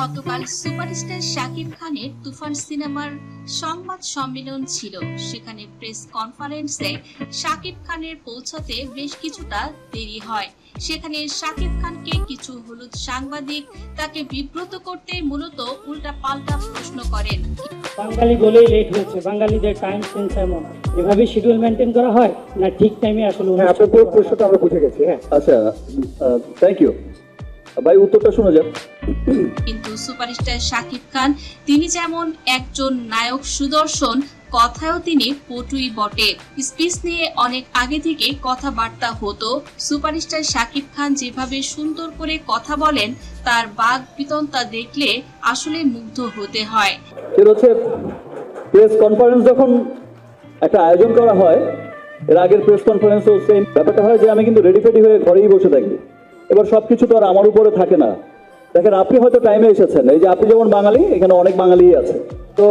গতকাল সুপারস্টার শাকিব খানের তুফান সিনেমার সংবাদ সম্মেলন ছিল। সেখানে প্রেস কনফারেন্সে শাকিব খানের পৌঁছাতে বেশ কিছুটা দেরি হয়। সেখানে শাকিব খানকে কিছু হলুদ সাংবাদিক তাকে বিব্রত করতে মূলত উল্টা পাল্টা প্রশ্ন করেন। বাঙালি বলেই লেট হয়েছে। বাঙালিদের টাইম সেন্স এমন এভাবে শিডিউল মেনটেন করা হয় না ঠিক টাইমে আসলে হ্যাঁ আপনার পুরো প্রশ্নটা আমরা বুঝে গেছি হ্যাঁ। আচ্ছা থ্যাংক ইউ ভাই উত্তরটা শোনা যাক। সুপারস্টার শাকিব খান। তিনি যেমন একজন নায়ক সুদর্শন, কথায়ও তিনি পটুই বটে। স্পিচ নিয়ে অনেক আগে থেকে কথাবার্তা হতো। সুপারস্টার শাকিব খান যেভাবে সুন্দর করে কথা বলেন, তার বাঘ পিতন্তা দেখলে আসলে মুগ্ধ হতে হয়। প্রেস কনফারেন্স যখন একটা আয়োজন করা হয়, এর আগের প্রেস কনফারেন্সও সেম ব্যাপারটা হয় যে আমি কিন্তু রেডি ফেডি হয়ে ঘরেই বসে থাকি। এবার সবকিছু তো আর আমার উপরে থাকে না। দেখেন আপনি হয়তো টাইমে এসেছেন। এই যে আপনি যেমন বাঙালি এখানে অনেক বাঙালি আছে। তো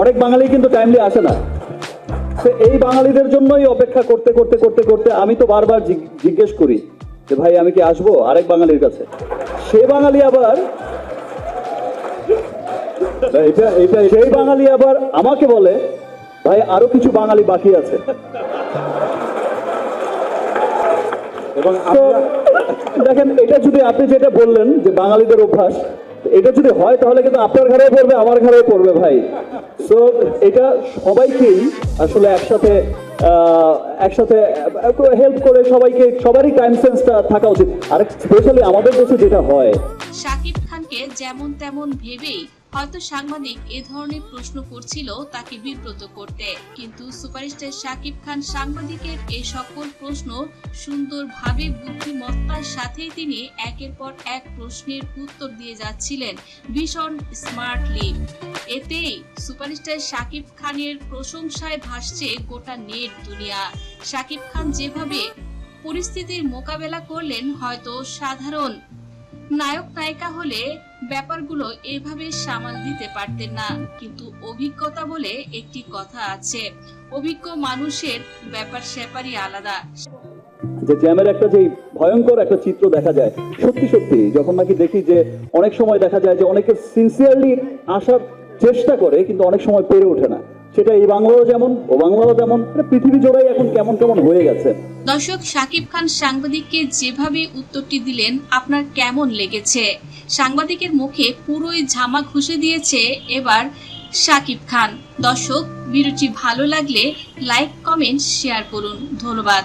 অনেক বাঙালি কিন্তু টাইমলি আসে না। তো এই বাঙালিদের জন্যই অপেক্ষা করতে করতে করতে করতে আমি তো বারবার জিজ্ঞেস করি যে ভাই আমি কি আসব আরেক বাঙালির কাছে? সে বাঙালি আবার এটা এটা সেই বাঙালি আবার আমাকে বলে ভাই আরও কিছু বাঙালি বাকি আছে। এবং দেখেন, এটা যদি আপনি যেটা বললেন যে বাঙালিদের অভ্যাস, এটা যদি হয় তাহলে কিন্তু আপনার ঘরেও পড়বে, আমার ঘরেও পড়বে ভাই। সো এটা সবাইকেই আসলে একসাথে একসাথে হেল্প করে সবাইকে, সবারই টাইম সেন্সটা থাকা উচিত। আর স্পেশালি আমাদের দেশে যেটা হয়, শাকিব খানকে যেমন তেমন ভেবেই হয়তো সাংবাদিক এ ধরনের প্রশ্ন করছিল তাকে বিব্রত করতে। কিন্তু সুপারস্টার শাকিব খান সাংবাদিকের এই সকল প্রশ্ন সুন্দরভাবে বুদ্ধিমত্তার সাথেই তিনি একের পর এক প্রশ্নের উত্তর দিয়ে যাচ্ছিলেন ভীষণ স্মার্টলি। এতেই সুপারস্টার শাকিব খানের প্রশংসায় ভাসছে গোটা নেট দুনিয়া। শাকিব খান যেভাবে পরিস্থিতির মোকাবেলা করলেন, হয়তো সাধারণ নায়ক নায়িকা হলে ব্যাপারগুলো এভাবে সামাল দিতে পারতেন না। কিন্তু অভিজ্ঞতা বলে একটি কথা আছে। অভিজ্ঞ মানুষের ব্যাপার স্যাপারই আলাদা। যে জ্যামের একটা যে ভয়ঙ্কর একটা চিত্র দেখা যায়, সত্যি সত্যি যখন নাকি দেখি যে অনেক সময় দেখা যায় যে অনেকে সিনসিয়ারলি আসার চেষ্টা করে, কিন্তু অনেক সময় পেরে ওঠে না। সেটা এই বাংলাও যেমন, ও বাংলাও যেমন পৃথিবী জোড়াই এখন কেমন কেমন হয়ে গেছে। দর্শক সাকিব খান সাংবাদিককে যেভাবে উত্তরটি দিলেন, আপনার কেমন লেগেছে? সাংবাদিকের মুখে পুরোই ঝামা ঘুষে দিয়েছে এবার শাকিব খান। দর্শক, ভিডিওটি ভালো লাগলে লাইক, কমেন্ট, শেয়ার করুন। ধন্যবাদ।